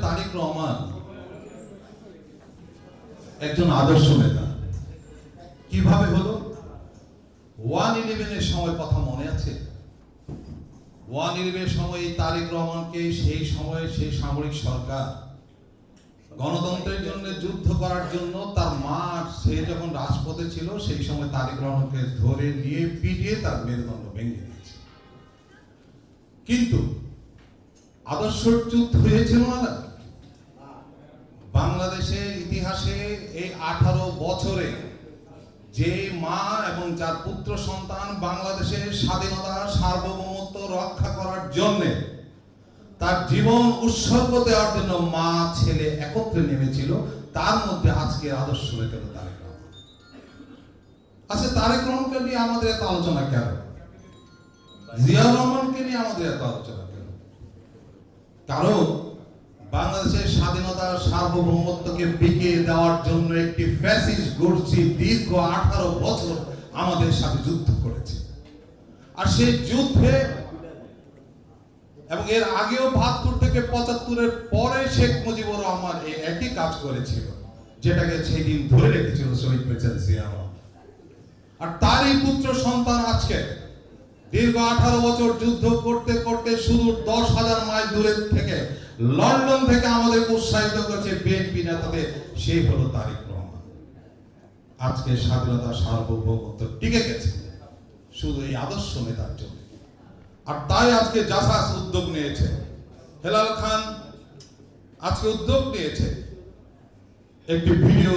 তারেক রহমান। একজন আদর্শ নেতা। কীভাবে হলো? ওয়ান ইলেভেনের সময় কথা মনে আছে? ওয়ান ইলেভেনের সময় এই তারেক রহমানকে, সেই সময়ে সেই সামরিক সরকার। গণতন্ত্রের জন্য, যুদ্ধ করার জন্য তার মা সে যখন রাজপথে ছিল, সেই সময় তারেক রহমানকে ধরে নিয়ে পিটিয়ে তার মেরুদণ্ড ভেঙে দিয়েছে। কিন্তু আদর্শ যুদ্ধ হয়েছিল না? এই আঠারো বছরে। যে মা এবং যার পুত্র সন্তান বাংলাদেশের স্বাধীনতা, সার্বভৌমত্ব রক্ষা করার জন্য তার জীবন উৎসর্গ দেওয়ার জন্য মা, ছেলে একত্রে নেমেছিল, তার মধ্যে আজকের আদর্শ হয়ে গেল তারেক রহমান। আচ্ছা তারেক রহমানকে নিয়ে আমাদের এত আলোচনা কেন? জিয়াউর রহমানকে নিয়ে আমাদের এত আলোচনা কেন? কারণ বাংলাদেশের স্বাধীনতা সার্বভৌমত্বকে বিকিয়ে দেওয়ার জন্য একটি ফ্যাসিস্ট গোষ্ঠী দীর্ঘ আঠারো বছর আমাদের সাথে যুদ্ধ করেছে আর সেই যুদ্ধে এবং এর আগেও বাহাত্তর থেকে পঁচাত্তরের পরে শেখ মুজিবুর রহমান এই একই কাজ করেছিল, যেটাকে সেই দিন ধরে রেখেছিল শহীদ জিয়া রহমান। আর তারই পুত্র সন্তান আজকে, দীর্ঘ আঠারো বছর যুদ্ধ করতে করতে শুধু দশ হাজার মাইল দূরে থেকে লন্ডন থেকে আমাদের উৎসাহিত করেছে বিএনপি নেতাদের সেই হলো তারিক রহমান। আজকে স্বাধীনতা সার্বভৌমত্ব টিকে গেছে, শুধু এই আদর্শ নেতার জন্য। আর তাই আজকে জাসাস উদ্যোগ নিয়েছে। হেলাল খান আজকে উদ্যোগ নিয়েছে একটি ভিডিও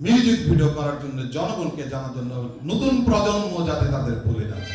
মিউজিক ভিডিও করার জন্য জনগণকে জানার জন্য নতুন প্রজন্ম যাতে তাদের ভুলে যায়।